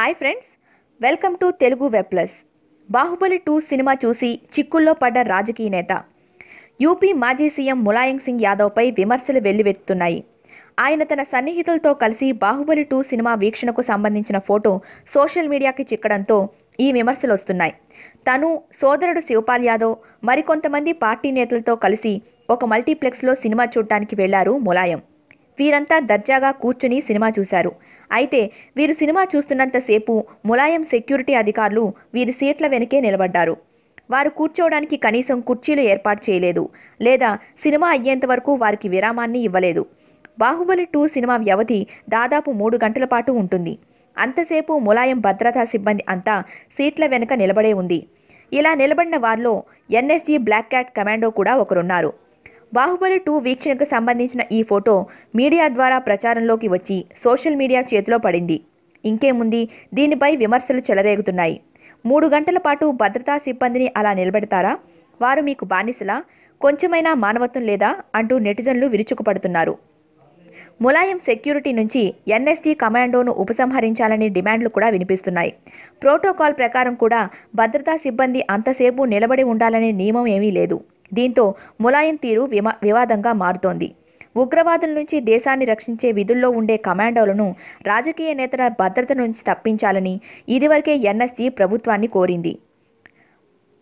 Hi friends welcome to Telugu web plus. Baahubali two cinema చూసి చిక్కుల్లో పడ్డ రాజకీయ నేత. యూపీ మాజీ సీఎం ములాయం సింగ్ యాదవ్పై విమర్శలు వెల్లువెత్తుతున్నాయి. ఆయన తన సన్నిహితులతో కలిసి బాహుబలి టూ సినిమా వీక్షణకు సంబంధించిన ఫోటో సోషల్ మీడియాకి చిక్కడంతో ఈ విమర్శలు వస్తున్నాయి తను సోదరుడు శివపాల్ యాదవ్ మరికొంతమంది పార్టీ నేతలతో కలిసి ఒక మల్టీప్లెక్స్లో సినిమా చూడటానికి వెళ్ళారు ములాయం. వీరంతా దర్జాగా కూర్చుని సినిమా చూశారు. అయితే వీరు సినిమా చూస్తున్నంతసేపు ములాయం సెక్యూరిటీ అధికారులు వీరి సీట్ల వెనుకే నిలబడ్డారు. వారు కూర్చోవడానికి కనీసం కుర్చీలు ఏర్పాటు చేయలేదు లేదా సినిమా అయ్యేంత వరకు వారికి విరామాన్ని ఇవ్వలేదు. బాహుబలి టూ సినిమా వ్యవధి దాదాపు మూడు గంటల పాటు ఉంటుంది. అంతసేపు ములాయం భద్రతా సిబ్బంది అంతా సీట్ల వెనుక నిలబడే ఉంది. ఇలా నిలబడిన వారిలో ఎన్ఎస్జీ బ్లాక్ క్యాట్ కమాండో కూడా ఒకరున్నారు. బాహుబలి టూ వీక్షణకు సంబంధించిన ఈ ఫోటో మీడియా ద్వారా ప్రచారంలోకి వచ్చి సోషల్ మీడియా చేతిలో పడింది. ఇంకేముంది? దీనిపై విమర్శలు చెలరేగుతున్నాయి. మూడు గంటల పాటు భద్రతా సిబ్బందిని అలా నిలబెడతారా? వారు మీకు బానిసలా? కొంచెమైనా మానవత్వం లేదా? అంటూ నెటిజన్లు విరుచుకుపడుతున్నారు. ములాయం సెక్యూరిటీ నుంచి ఎన్ఎస్టీ కమాండోను ఉపసంహరించాలని డిమాండ్లు కూడా వినిపిస్తున్నాయి. ప్రోటోకాల్ ప్రకారం కూడా భద్రతా సిబ్బంది అంతసేపు నిలబడి ఉండాలనే నియమం ఏమీ లేదు. దీంతో ములాయం తీరు విమా వివాదంగా మారుతోంది. ఉగ్రవాదుల నుంచి దేశాన్ని రక్షించే విధుల్లో ఉండే కమాండోలను రాజకీయ నేతల భద్రత నుంచి తప్పించాలని ఇదివరకే ఎన్ఎస్జీ ప్రభుత్వాన్ని కోరింది.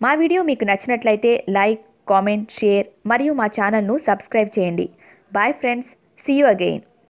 మా వీడియో మీకు నచ్చినట్లయితే లైక్ కామెంట్ షేర్ మరియు మా ఛానల్ను సబ్స్క్రైబ్ చేయండి. Bye friends see you again